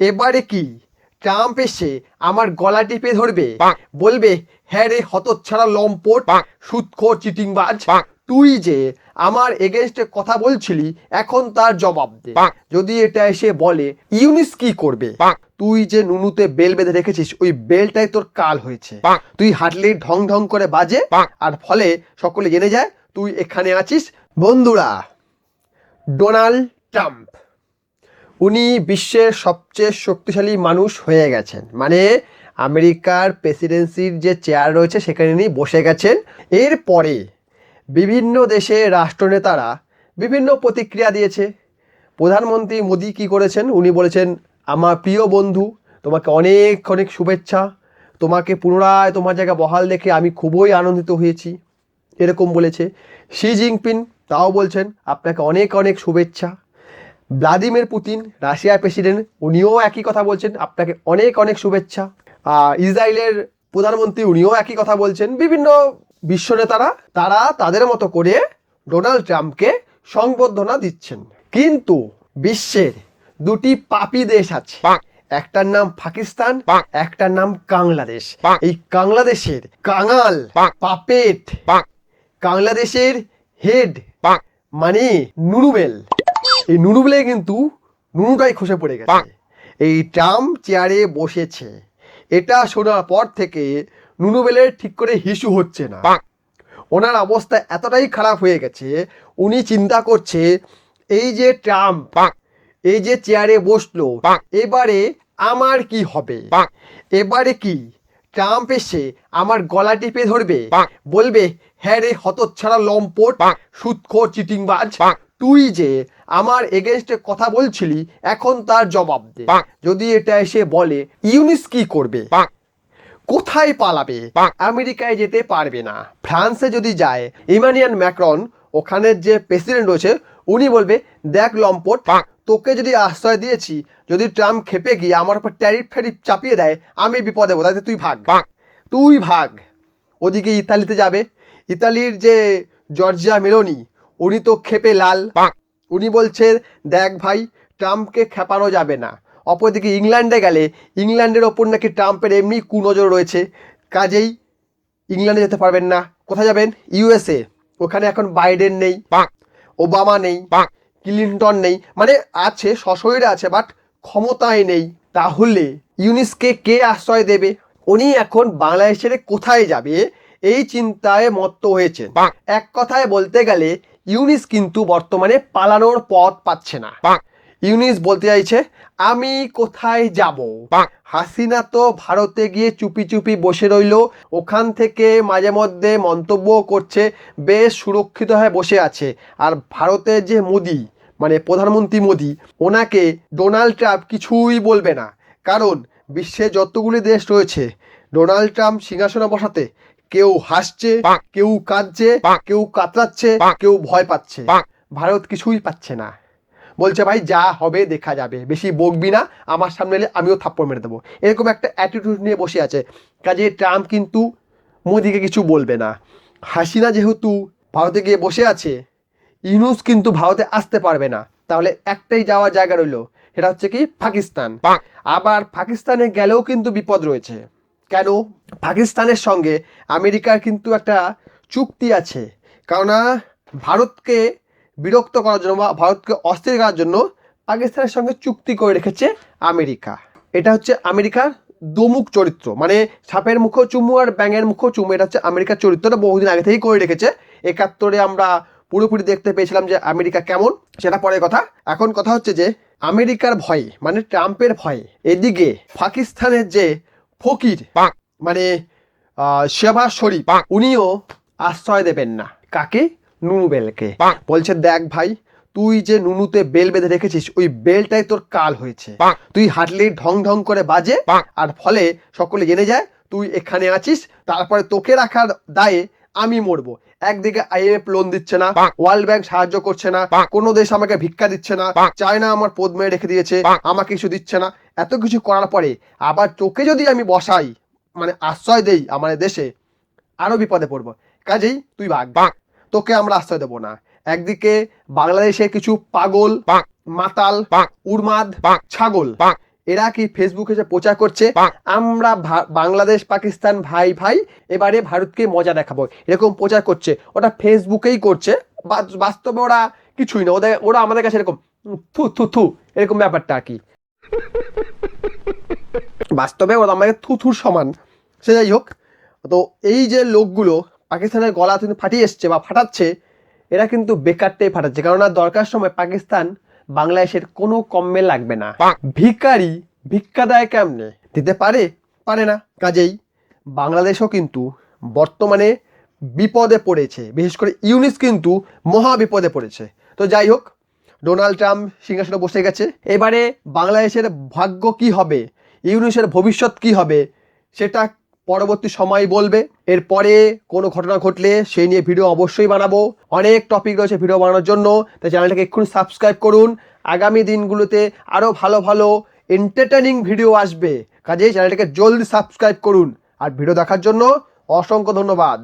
এবারে কি? ট্রাম্প এসে আমার গলা টিপে ধরবে। বলবে হ্যাঁ রে হতচ্ছাড়া লম্পট সুৎখোর চিটিংবাজ। তুই যে আমার এগেনস্টে কথা বলছিলি এখন তার জবাব দে। যদি এটা এসে বলে ইউনিস কি করবে? তুই যে নুনুতে বেল বেঁধে রেখেছিস ওই বেলটাই তোর কাল হয়েছে। তুই হাঁটলে ঢং ঢং করে বাজে। আর ফলে সকলে জেনে যায় তুই এখানে আছিস। বন্ধুরা ডোনাল্ড ট্রাম্প। উনি বিশ্বের সবচেয়ে শক্তিশালী মানুষ হয়ে গেছেন। মানে আমেরিকার প্রেসিডেন্সির যে চেয়ার রয়েছে, সেখানে উনি বসে গেছেন। এরপরে বিভিন্ন দেশে রাষ্ট্রনেতারা বিভিন্ন প্রতিক্রিয়া দিয়েছে। প্রধানমন্ত্রী মোদী কি করেছেন? উনি বলেছেন, আমার প্রিয় বন্ধু, তোমাকে অনেক অনেক শুভেচ্ছা। তোমাকে পুনরায় তোমার জায়গায় বহাল দেখে আমি খুবই আনন্দিত হয়েছি। এরকম বলেছে। শি জিনপিং তাও বলছেন, আপনাকে অনেক অনেক শুভেচ্ছা। ভ্লাদিমির পুতিন রাশিয়ার প্রেসিডেন্ট উনিও একই কথা বলছেন। আপনাকে অনেক অনেক শুভেচ্ছা। ইসরায়েলের প্রধানমন্ত্রী উনিও একই কথা বলছেন। বিভিন্ন বিশ্ব নেতারা তারা তাদের মতো করে ডোনাল্ড ট্রাম্পকে সংবর্ধনা দিচ্ছেন। কিন্তু বিশ্বের দুটি পাপি দেশ আছে। একটার নাম পাকিস্তান একটার নাম বাংলাদেশ। এই বাংলাদেশের কাঙাল পাপেট বাংলাদেশের হেড মানে নুনুবেল এই নুনুবেলে কিন্তু নুনুটাই খসে পড়ে গেছে। এই ট্রাম্প চেয়ারে বসেছে। এটা শোনার পর থেকে নুনুবেলের ঠিক করে হিসু হচ্ছে না। ওনার অবস্থা এতটাই খারাপ হয়ে গেছে উনি চিন্তা করছে এই যে ট্রাম্প এই যে চেয়ারে বসল এবারে আমার কি হবে? এবারে কি? ট্রাম্প এসে আমার গলা টিপে ধরবে? বলবে হ্যাঁ রে হতচ্ছাড়া লম্পট সুৎখোর চিটিংবাজ তুই যে আমার এগেনস্টে কথা বলছিলি এখন তার জবাব দে। যদি এটা এসে বলে ইউনিস কি করবে? কোথায় পালাবে? আমেরিকায় যেতে পারবে না। ফ্রান্সে যদি যায় ইমানিয়ান ম্যাক্রন ওখানের যে প্রেসিডেন্ট রয়েছে উনি বলবে দেখ লম্পট তোকে যদি আশ্রয় দিয়েছি যদি ট্রাম্প খেপে গিয়ে আমার উপর ট্যারিফ ফ্যারিফ চাপিয়ে দেয় আমি বিপদে বোধ তুই ভাগ। তুই ভাগ। ওদিকে ইতালিতে যাবে। ইতালির যে জর্জিয়া মেলোনি উনি তো খেপে লাল। উনি বলছে দেখ ভাই ট্রাম্পকে খেপানো যাবে না। অপরদিকে ইংল্যান্ডে গেলে ইংল্যান্ডের ওপর নাকি ট্রাম্পের এমনি কুনজর রয়েছে। কাজেই ইংল্যান্ডে যেতে পারবেন না। কোথায় যাবেন? ইউএসএ ওখানে এখন বাইডেন নেই। ওবামা নেই। ক্লিন্টন নেই। মানে আছে সশরীরে আছে বাট ক্ষমতায় নেই। তাহলে ইউনিসকে কে আশ্রয় দেবে? উনি এখন বাংলাদেশের কোথায় যাবে? এই চিন্তায় মত্ত হয়েছেন। এক কথায় বলতে গেলে ইউনিস কিন্তু বর্তমানে পালানোর পথ পাচ্ছে না। ইউনিস বলতে চাইছে আমি কোথায় যাব? হাসিনা তো ভারতে গিয়ে চুপি চুপি বসে রইল ওখান থেকে মাঝে মধ্যে মন্তব্য করছে বেশ সুরক্ষিত হয়ে বসে আছে। আর ভারতের যে মোদি মানে প্রধানমন্ত্রী মোদি ওনাকে ডোনাল্ড ট্রাম্প কিছুই বলবে না। কারণ বিশ্বে যতগুলি দেশ রয়েছে ডোনাল্ড ট্রাম্প সিংহাসনে বসাতে কেউ হাসছে কেউ কাঁদছে কেউ কাতরাচ্ছে কেউ ভয় পাচ্ছে। ভারত কিছুই পাচ্ছে না। বলছে ভাই যা হবে দেখা যাবে। বেশি বকবি না। আমার সামনে এলে আমিও থাপ্পড় মেরে দেবো। এরকম একটা অ্যাটিটিউড নিয়ে বসে আছে। কাজে ট্রাম্প কিন্তু মোদিকে কিছু বলবে না। হাসিনা যেহেতু ভারতে গিয়ে বসে আছে ইউনুস কিন্তু ভারতে আসতে পারবে না। তাহলে একটাই যাওয়ার জায়গা রইল। সেটা হচ্ছে কি পাকিস্তান। আবার পাকিস্তানে গেলেও কিন্তু বিপদ রয়েছে। কেন? পাকিস্তানের সঙ্গে আমেরিকার কিন্তু একটা চুক্তি আছে। কেননা ভারতকে বিরক্ত করার জন্য বা ভারতকে অস্থির করার জন্য পাকিস্তানের সঙ্গে চুক্তি করে রেখেছে আমেরিকা। এটা হচ্ছে আমেরিকার দমুক চরিত্র। মানে সাপের মুখো চুমু আর ব্যাঙের মুখো চুমু। এটা হচ্ছে আমেরিকার চরিত্রটা বহুদিন আগে থেকেই করে রেখেছে। একাত্তরে আমরা পুরোপুরি দেখতে পেয়েছিলাম যে আমেরিকা কেমন, সেটা পরে কথা। এখন কথা হচ্ছে যে আমেরিকার ভয়ে মানে ট্রাম্পের ভয়ে, এদিকে পাকিস্তানের যে ফকির মানে শেবা শরীফ উনিও আশ্রয় দেবেন না। কাকে? নুনু বেলকে। বলছে দেখ ভাই তুই যে নুনুতে বেল বেঁধে রেখেছিস ওই বেলটাই তোর কাল হয়েছে। তুই হাঁটলেই ঢং ঢং করে বাজে আর ফলে সকলে জেনে যায় তুই এখানে আছিস তারপরে তোকে রাখার দায়ে আমি মরবো। একদিকে আইএমএফ লোন দিচ্ছে না ওয়ার্ল্ড ব্যাংক সাহায্য করছে না কোনো দেশ আমাকে ভিক্ষা দিচ্ছে না চায়না আমার পদ মেয়ে রেখে দিয়েছে আমাকে কিছু দিচ্ছে না। এত কিছু করার পরে আবার তোকে যদি আমি বসাই মানে আশ্রয় দেই আমাদের দেশে আরও বিপদে পড়ব। কাজেই তুই ভাগ। তোকে আমরা আশ্রয় দেবো না। একদিকে বাংলাদেশে কিছু পাগল মাতাল উর্মাদ ছাগল এরা কি ফেসবুকে এসে প্রচার করছে? আমরা বাংলাদেশ পাকিস্তান ভাই ভাই এবারে ভারতকে মজা দেখাবো। এরকম প্রচার করছে। ওটা ফেসবুকেই করছে। বাস্তবে ওরা কিছুই না। ওদের ওরা আমাদের কাছে এরকম থু থু থু এরকম ব্যাপারটা আর কি। বাস্তবে ওরা আমাদের থু থুর সমান। সে যাই হোক তো এই যে লোকগুলো পাকিস্তানের গলা কিন্তু ফাটিয়ে এসছে বা ফাটাচ্ছে এরা কিন্তু বেকারটাই ফাটাচ্ছে। কারণ আর দরকার সময় পাকিস্তান বাংলাদেশের কোনো কমে লাগবে না। ভিকারি ভিক্ষা দেয় কেমনে? দিতে পারে? পারে না। কাজেই বাংলাদেশও কিন্তু বর্তমানে বিপদে পড়েছে। বিশেষ করে ইউনিস কিন্তু মহা বিপদে পড়েছে। তো যাই হোক ডোনাল্ড ট্রাম্প সিংহাসনে বসে গেছে। এবারে বাংলাদেশের ভাগ্য কি হবে? ইউনিসের ভবিষ্যৎ কি হবে? সেটা পরবর্তী সময় বলবে। এরপরে কোনো ঘটনা ঘটলে সেই নিয়ে ভিডিও অবশ্যই বানাবো। অনেক টপিক রয়েছে ভিডিও বানানোর জন্য, তাই চ্যানেলটাকে এক্ষুনি সাবস্ক্রাইব করুন। আগামী দিনগুলোতে আরও ভালো ভালো এন্টারটেনিং ভিডিও আসবে। কাজেই চ্যানেলটাকে জলদি সাবস্ক্রাইব করুন। আর ভিডিও দেখার জন্য অসংখ্য ধন্যবাদ।